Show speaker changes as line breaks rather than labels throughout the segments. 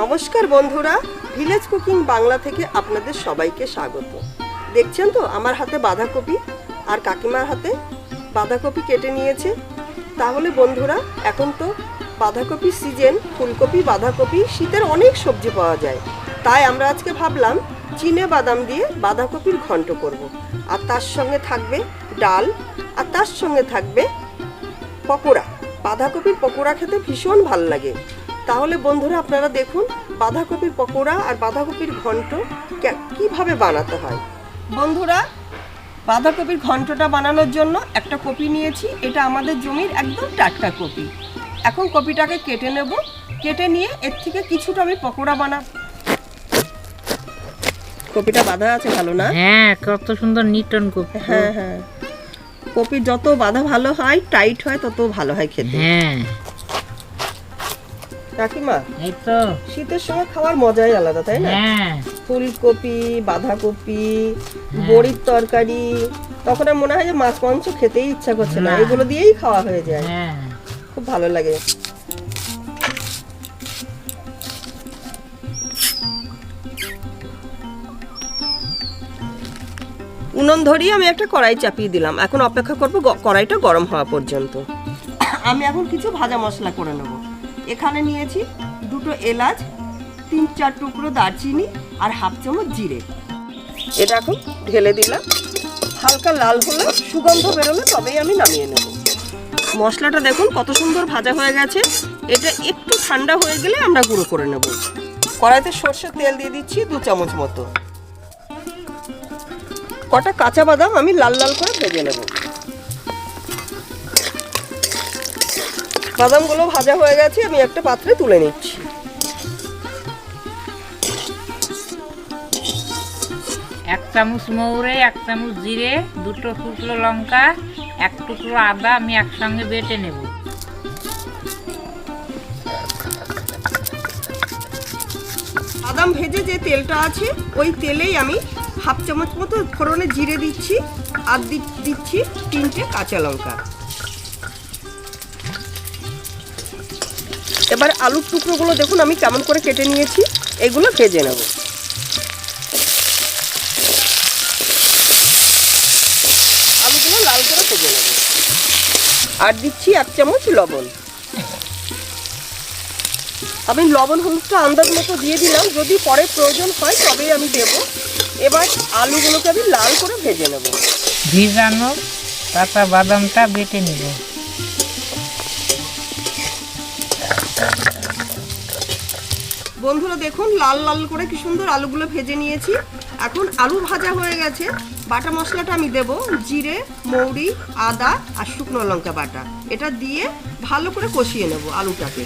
নমস্কার বন্ধুরা village cooking Bangla থেকে আপনাদের সবাইকে স্বাগত। দেখছেন তো আমার হাতে বাঁধাকপি আর কাকিমার হাতে বাঁধাকপি কেটে নিয়েছে। তাহলে বন্ধুরা, এখন তো বাঁধাকপির সিজন ফুলকপি, বাঁধাকপি, শীতের অনেক সবজি পাওয়া যায়। তাই আমরা আজকে ভাবলাম, চিনে বাদাম দিয়ে বাঁধাকপির ঘন্ট করব। আর তার সঙ্গে থাকবে ডাল, আর তার সঙ্গে থাকবে পকোড়া। বাঁধাকপির পকোড়া খেতে ভীষণ ভালো লাগে। তাহলে বন্ধুরা আপনারা দেখুন বাঁধাকপির পকোড়া আর বাঁধাকপির ঘন্ট কীভাবে বানাতে হয়। বন্ধুরা বাঁধাকপির ঘন্টটা বানানোর জন্য একটা কপি নিয়েছি। এটা আমাদের জমির একদম টাটকা কপি। এখন কপিটাকে কেটে নেব। কেটে নিয়ে এর থেকে কিছুটা আমি পকোড়া বানাব। কপিটা বাঁধা আছে ভালো না?
হ্যাঁ কত সুন্দর নিটন কপি।
হ্যাঁ হ্যাঁ। কপি যত বাঁধা ভালো হয় টাইট হয় তত ভালো হয় খেতে।
হ্যাঁ।
কাকিমা
এই তো।
শীতের সময় খাওয়ার মজাই আলাদা তাই না?
হ্যাঁ।
ফুলকপি বাঁধাকপি বড়ির তরকারি তখন আর মনে হয় যে মাছ মাংস খেতেই ইচ্ছা করছে না
না।
এগুলো দিয়েই খাওয়া হয়ে যায়।
হ্যাঁ।
খুব ভালো লাগে। উনুন ধরিয়ে আমি একটা কড়াই চাপিয়ে দিলাম। এখন অপেক্ষা করব কড়াইটা গরম হওয়া পর্যন্ত। আমি এখন কিছু ভাজা মশলা করে নেব। এখানে নিয়েছি দুটো এলাচ, তিন চার টুকরো দারচিনি আর হাফ চামচ জিরে। এটা এখন ঢেলে দিলাম। হালকা লাল হলে সুগন্ধ বেরোলে তবেই আমি নামিয়ে নেব। মশলাটা দেখুন কত সুন্দর ভাজা হয়ে গেছে। এটা একটু ঠান্ডা হয়ে গেলে আমরা গুঁড়ো করে নেব। কড়াইতে সর্ষের তেল দিয়ে দিচ্ছি দু চামচ মতো। কটা কাঁচা বাদাম আমি লাল লাল করে ভেজে নেব। বাদামগুলো ভাজা হয়ে গেছে আমি একটা পাত্রে তুলে নিচ্ছি।
এক চামচ মৌরে এক চামচ জিরে দুটো শুকনো লঙ্কা এক টুকরো আদা আমি একসঙ্গে বেটে নেব।
বাদাম ভেজে যে তেলটা আছে ওই তেলেই আমি হাফ চামচ মতো ফোড়নে জিরে দিচ্ছি আর দিচ্ছি তিনটে কাঁচা লঙ্কা। এবার আলুর টুকরোগুলো দেখুন, আমি কেমন করে কেটে নিয়েছি, এগুলো ভেজে নেব। আলুগুলো লাল করে ভেজে নেব। আর দিচ্ছি এক চামচ লবণ। আমি লবণ হলুদটা আন্দাজ মতো দিয়ে দিলাম, যদি পরে প্রয়োজন হয় তবেই আমি দেব। এবার আলুগুলোকে আমি লাল করে ভেজে নেব।
ভিজানো কাঁচা বাদামটা বেটে নেব।
বন্ধুরা দেখুন, লাল লাল করে কি সুন্দর আলুগুলো ভেজে নিয়েছি। এখন আলু ভাজা হয়ে গেছে। বাটা মশলাটা আমি দেব, জিরে, মৌরি, আদা আর শুকনো লঙ্কা বাটা। এটা দিয়ে ভালো করে কষিয়ে নেব আলুটাকে।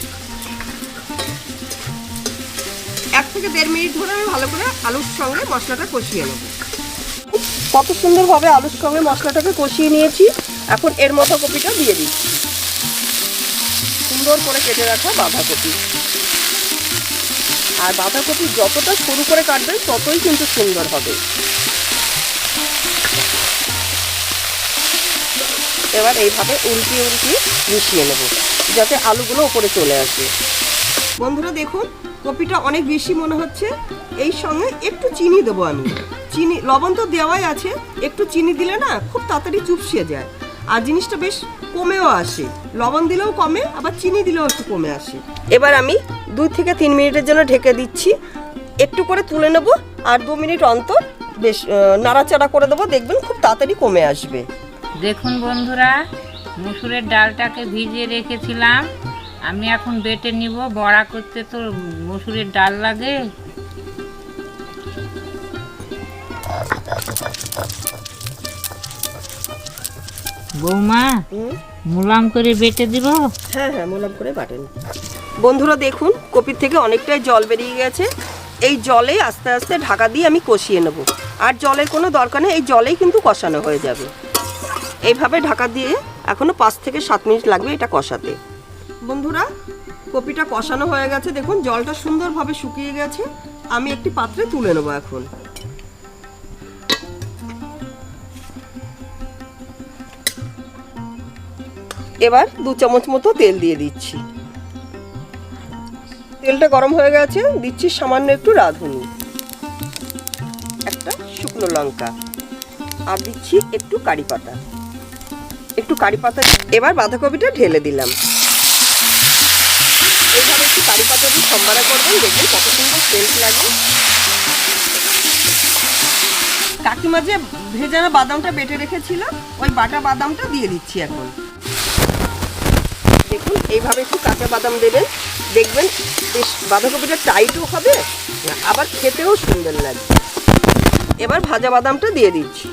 এক থেকে দেড় মিনিট ধরে আমি ভালো করে আলুর সঙ্গে মশলাটা কষিয়ে নেব। কত সুন্দরভাবে আলুর সঙ্গে মশলাটাকে কষিয়ে নিয়েছি। এখন এর মতো কপিটা দিয়ে দিচ্ছি। সুন্দর করে কেটে রাখা বাঁধাকপি। আর বাঁধাকপি যতটা সরু করে কাটবেন ততই কিন্তু সুন্দর হবে। এবার এইভাবে উল্টিয়ে উল্টিয়ে মিশিয়ে নেব, যাতে আলুগুলো উপরে চলে আসে। বন্ধুরা দেখুন, কপিটা অনেক বেশি মনে হচ্ছে। এই সঙ্গে একটু চিনি দেবো আমি। চিনি, লবণ তো দেওয়াই আছে, একটু চিনি দিলে না খুব তাড়াতাড়ি চুপসিয়ে যায়। আর জিনিসটা বেশ কমেও আসে। লবণ দিলেও কমে আবার চিনি দিলেও একটু কমে আসে। এবার আমি দুই থেকে তিন মিনিটের জন্য ঢেকে দিচ্ছি। একটু করে তুলে নেব আর দু মিনিট অন্তর বেশ নাড়াচাড়া করে দেবো। দেখবেন খুব তাড়াতাড়ি কমে আসবে।
দেখুন বন্ধুরা মুসুরের ডালটাকে ভিজিয়ে রেখেছিলাম। আমি এখন বেটে নিব। বড়া করতে তো মসুরের ডাল লাগে। বৌমা মুলাম করে বেটে দিব।
হ্যাঁ হ্যাঁ মোলাম করে বাটেন বন্ধুরা দেখুন কপির থেকে অনেকটাই জল বেরিয়ে গেছে। এই জলে আস্তে আস্তে ঢাকা দিয়ে আমি কষিয়ে নেব। আর জলের কোনো দরকার নেই এই জলেই কিন্তু কষানো হয়ে যাবে। এইভাবে ঢাকা দিয়ে এখনও পাঁচ থেকে সাত মিনিট লাগবে এটা কষাতে। বন্ধুরা কপিটা কষানো হয়ে গেছে। দেখুন জলটা সুন্দরভাবে শুকিয়ে গেছে। আমি একটি পাত্রে তুলে নেব এখন। এবার দু চামচ মতো তেল দিয়ে দিচ্ছি। তেলটা গরম হয়ে গেছে, দিচ্ছি সামান্য একটু রাঁধুনি। একটা শুকনো লঙ্কা। আর দিচ্ছি একটু কারি পাতা। একটু কারি পাতা এবার বাঁধাকপিটা ঢেলে দিলাম। এইভাবে একটু কারি পাতা দিয়ে সম্বারা করবেন, দেখবেন কত সুন্দর তেল লাগে। কাকিমা যে ভেজানো বাদামটা বেটে রেখেছিল, ওই বাটা বাদামটা দিয়ে দিচ্ছি এখন। দেখুন, এইভাবে একটু কাঁচা বাদাম দেবেন। দেখবেন, বেশ বাঁধাকপিটা টাইটও হবে আবার খেতেও সুন্দর লাগবে। এবার ভাজা বাদামটা দিয়ে দিচ্ছি।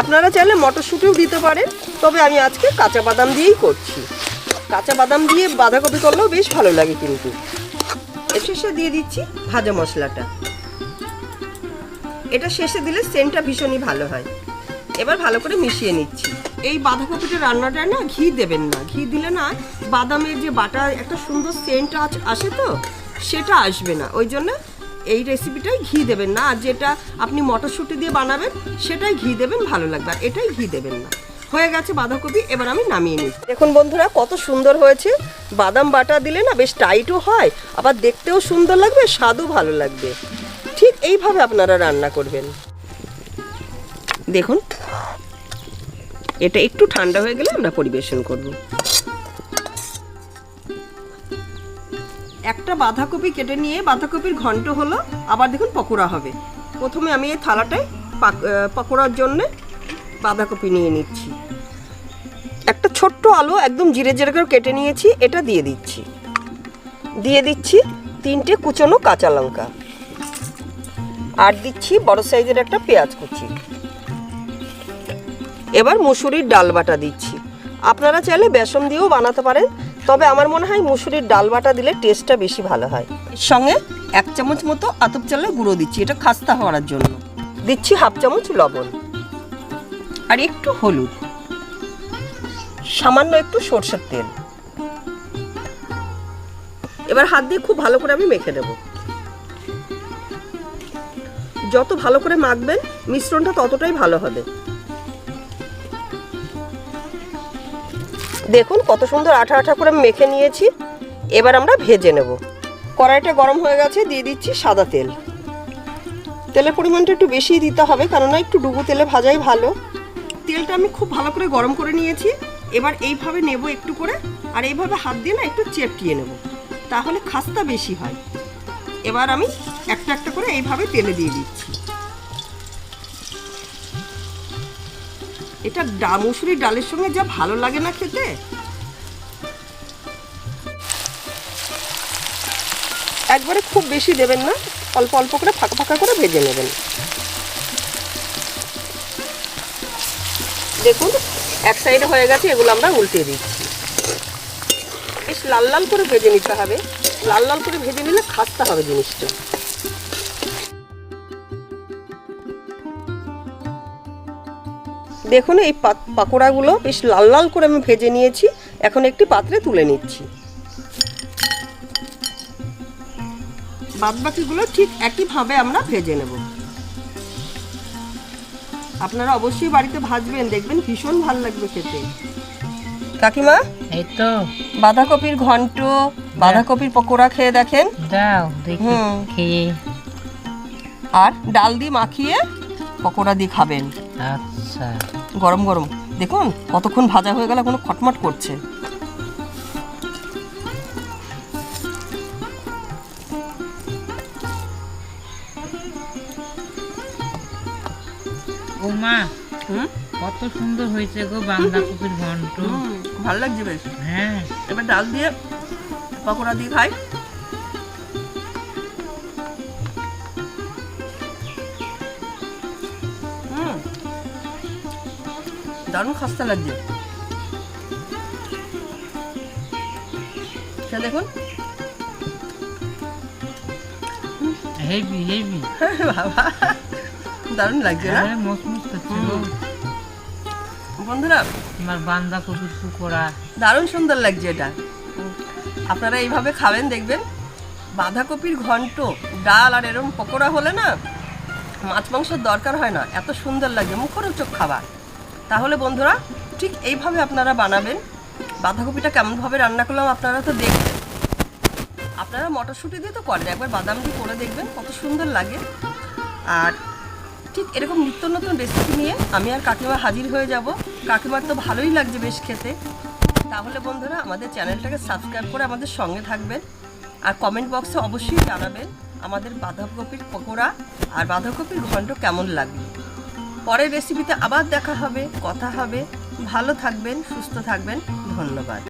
আপনারা চাইলে মটরশুঁটিও দিতে পারেন, তবে আমি আজকে কাঁচা বাদাম দিয়েই করছি। কাঁচা বাদাম দিয়ে বাঁধাকপি করলেও বেশ ভালো লাগে কিন্তু। এর শেষে দিয়ে দিচ্ছি ভাজা মশলাটা। এটা শেষে দিলে সেন্টটা ভীষণই ভালো হয়। এবার ভালো করে মিশিয়ে নিচ্ছি। এই বাঁধাকপিটা রান্নাটা না ঘি দেবেন না। ঘি দিলে না বাদামের যে বাটা একটা সুন্দর সেন্ট আসে তো, সেটা আসবে না। ওই জন্য এই রেসিপিটাই ঘি দেবেন না। আর যেটা আপনি মটরশুঁটি দিয়ে বানাবেন, সেটাই ঘি দেবেন, ভালো লাগবে। আর এটাই ঘি দেবেন না। হয়ে গেছে বাঁধাকপি, এবার আমি নামিয়ে নিই দেখুন বন্ধুরা, কত সুন্দর হয়েছে। বাদাম বাটা দিলে না বেশ টাইটও হয়, আবার দেখতেও সুন্দর লাগবে, স্বাদও ভালো লাগবে। ঠিক এইভাবে আপনারা রান্না করবেন। দেখুন এটা একটু ঠান্ডা হয়ে গেলে আমরা পরিবেশন করব। একটা বাঁধাকপি কেটে নিয়ে বাঁধাকপির ঘন্ট হলো, আবার দেখুন পকোড়া হবে। প্রথমে আমি এই থালাটায় পাক- পকোড়ার জন্য বাঁধাকপি নিয়ে নিচ্ছি। একটা ছোট্ট আলু একদম জিরে জিরে করে কেটে নিয়েছি, এটা দিয়ে দিচ্ছি। দিয়ে দিচ্ছি তিনটে কুচনো কাঁচা লঙ্কা। আর দিচ্ছি বড় সাইজের একটা পেঁয়াজ কুচি। এবার মুসুরির ডাল বাটা দিচ্ছি। আপনারা চাইলে বেসন দিয়েও বানাতে পারেন, তবে আমার মনে হয় মুসুরির ডাল বাটা দিলে টেস্টটা বেশি ভালো হয়। সঙ্গে এক চামচ মতো আতপ চালের গুঁড়ো দিচ্ছি, এটা খাস্তা হওয়ার জন্য। দিচ্ছি হাফ চামচ লবণ। আর একটু হলুদ। সামান্য একটু সর্ষের তেল। এবার হাত দিয়ে খুব ভালো করে আমি মেখে দেবো যত ভালো করে মাখবেন, মিশ্রণটা ততটাই ভালো হবে। দেখুন কত সুন্দর আঠা আঠা করে মেখে নিয়েছি। এবার আমরা ভেজে নেব। কড়াইটা গরম হয়ে গেছে, দিয়ে দিচ্ছি সাদা তেল। তেলের পরিমাণটা একটু বেশি দিতে হবে, কেননা একটু ডুবো তেলে ভাজাই ভালো। তেলটা আমি খুব ভালো করে গরম করে নিয়েছি। এবার এইভাবে নেব একটু করে, আর এইভাবে হাত দিয়ে না একটু চেপটিয়ে নেব, তাহলে খাস্তা বেশি হয়। এবার আমি একটা একটা করে এইভাবে তেলে দিয়ে দিচ্ছি। এটা ডা মুসুরির ডালের সঙ্গে যা ভালো লাগে না খেতে। একবারে খুব বেশি দেবেন না, অল্প অল্প করে ফাঁকা ফাঁকা করে ভেজে নেবেন। দেখুন, এক সাইডে হয়ে গেছে, এগুলো আমরা উল্টে দিচ্ছি। বেশ লাল লাল করে ভেজে নিতে হবে। লাল লাল করে ভেজে নিলে খাস্তা হবে জিনিসটা। দেখুন এই পাকোড়াগুলো বেশ লাল লাল করে আমি ভেজে নিয়েছি। এখন একটি পাত্রে তুলে নিচ্ছি। বাদবাকিগুলো ঠিক একইভাবে আমরা ভেজে নেব। আপনারা অবশ্যই বাড়িতে ভাজবেন দেখবেন ভীষণ ভালো লাগবে খেতে। কাকিমা?
এই তো।
বাঁধাকপির ঘন্ট বাঁধাকপির পকোড়া খেয়ে দেখেন।
দাও দেখি
হুম।
খেয়ে।
আর ডাল দিয়ে মাখিয়ে পকোড়া দিয়ে খাবেন।
আচ্ছা।
গরম গরম। দেখুন কতক্ষণ ভাজা হয়ে গেল কোনো খটমট করছে।
ও মা কত সুন্দর হয়েছে গো বাঁধাকপির ঘন্ট।
ভালো লাগছে বেশ।
হ্যাঁ।
এবার ডাল দিয়ে পকোড়া দিয়ে খাই। দারুণ খাস্তা লাগছে। সে দেখুন।
হেভি হেভি
বাবা দারুণ লাগছে না?
হ্যাঁ
বন্ধুরা
তোমার বাঁধাকপির পকোড়া।
দারুণ সুন্দর লাগছে এটা। আপনারা এইভাবে খাবেন দেখবেন বাঁধাকপির ঘন্ট ডাল আর এরকম পকোড়া হলে না মাছ মাংসের দরকার হয় না। এত সুন্দর লাগে মুখরোচক খাবার। তাহলে বন্ধুরা, ঠিক এইভাবে আপনারা বানাবেন। বাঁধাকপিটা কেমনভাবে রান্না করলাম আপনারা তো দেখবেন আপনারা মটরশুঁটি দিয়ে তো করেন, একবার বাদাম দিয়ে করে দেখবেন কত সুন্দর লাগে। আর ঠিক এরকম নিত্য নতুন রেসিপি নিয়ে আমি আর কাকিমা হাজির হয়ে যাব। কাকিমার তো ভালোই লাগছে বেশ খেতে। তাহলে বন্ধুরা, আমাদের চ্যানেলটাকে সাবস্ক্রাইব করে আমাদের সঙ্গে থাকবেন। আর কমেন্ট বক্সে অবশ্যই জানাবেন আমাদের বাঁধাকপির পকোড়া আর বাঁধাকপির ঘন্ট কেমন লাগল। পরের রেসিপিতে আবার দেখা হবে কথা হবে। ভালো থাকবেন সুস্থ থাকবেন। ধন্যবাদ।